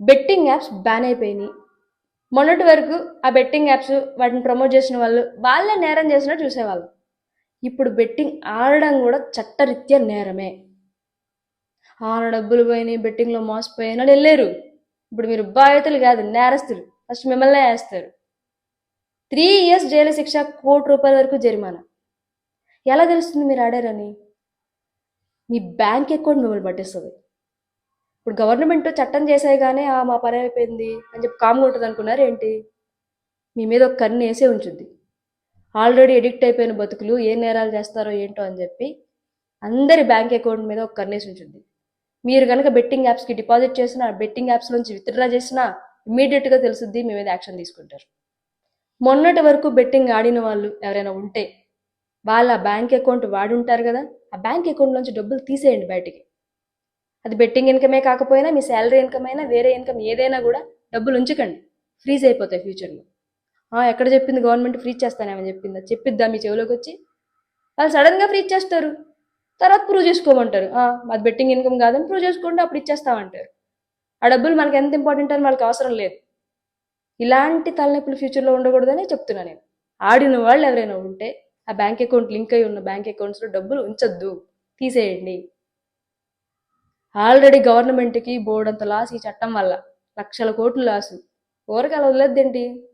Betting apps ban అయిపోయినాయి. మొన్నటి వరకు ఆ బెట్టింగ్ యాప్స్ వాటిని ప్రమోట్ చేసిన వాళ్ళు వాళ్ళే నేరం చేసినట్టు చూసేవాళ్ళు. ఇప్పుడు బెట్టింగ్ ఆడడం కూడా చట్టరీత్యా నేరమే. ఆన డబ్బులు పోయినాయి బెట్టింగ్లో మోసపోయిన వెళ్ళారు. ఇప్పుడు మీరు బాధితులు కాదు నేరస్తులు. ఫస్ట్ మిమ్మల్నే వేస్తారు. త్రీ ఇయర్స్ జైలు శిక్ష కోటి రూపాయల వరకు జరిమానా. ఎలా తెలుస్తుంది మీరు ఆడారని? మీ బ్యాంక్ అకౌంట్ మిమ్మల్ని పట్టిస్తుంది. ఇప్పుడు గవర్నమెంట్ చట్టం చేసాయిగానే "ఆ, మా పని అయిపోయింది అని చెప్పి కామ్గా ఉంటుంది అనుకున్నారు ఏంటి? మీ మీద ఒక కన్ను వేసే ఉంచుద్ది. ఆల్రెడీ ఎడిక్ట్ అయిపోయిన బతుకులు ఏ నేరాలు చేస్తారో ఏంటో అని చెప్పి అందరి బ్యాంక్ అకౌంట్ మీద ఒక కన్నేసి ఉంచుద్ది. మీరు కనుక బెట్టింగ్ యాప్స్కి డిపాజిట్ చేసినా బెట్టింగ్ యాప్స్ నుంచి విత్డ్రా చేసినా ఇమీడియట్గా తెలుసుద్ది మీ మీద యాక్షన్ తీసుకుంటారు. మొన్నటి వరకు బెట్టింగ్ ఆడిన వాళ్ళు ఎవరైనా ఉంటే వాళ్ళ బ్యాంక్ అకౌంట్ వాడుంటారు కదా ఆ బ్యాంక్ అకౌంట్ నుంచి డబ్బులు తీసేయండి బయటికి. అది బెట్టింగ్ ఇన్కమే కాకపోయినా మీ శాలరీ ఇన్కమ్ అయినా వేరే ఇన్కమ్ ఏదైనా కూడా డబ్బులు ఉంచకండి. ఫ్రీజ్ అయిపోతాయి ఫ్యూచర్లో. ఎక్కడ చెప్పింది గవర్నమెంట్ ఫ్రీజ్ చేస్తానేమని చెప్పిందా? చెప్పిద్దా మీ చెవిలోకి వచ్చి? వాళ్ళు సడన్గా ఫ్రీజ్ చేస్తారు. తర్వాత ప్రూవ్ చేసుకోమంటారు. అది మాది బెట్టింగ్ ఇన్కమ్ కాదని ప్రూవ్ చేసుకోండి అప్పుడు ఇచ్చేస్తామంటారు. ఆ డబ్బులు మనకి ఎంత ఇంపార్టెంట్ అని వాళ్ళకి అవసరం లేదు. ఇలాంటి తలనొప్పులు ఫ్యూచర్లో ఉండకూడదని చెప్తున్నా నేను. ఆడిన వాళ్ళు ఎవరైనా ఉంటే ఆ బ్యాంక్ అకౌంట్ లింక్ అయి ఉన్న బ్యాంక్ అకౌంట్స్లో డబ్బులు ఉంచొద్దు. తీసేయండి. ఆల్రెడీ గవర్నమెంట్కి బోర్డంత లాస్ ఈ చట్టం వల్ల. లక్షల కోట్లు లాసు. ఊరకాల వదిలేదేంటి వదిలేద్దేంటి?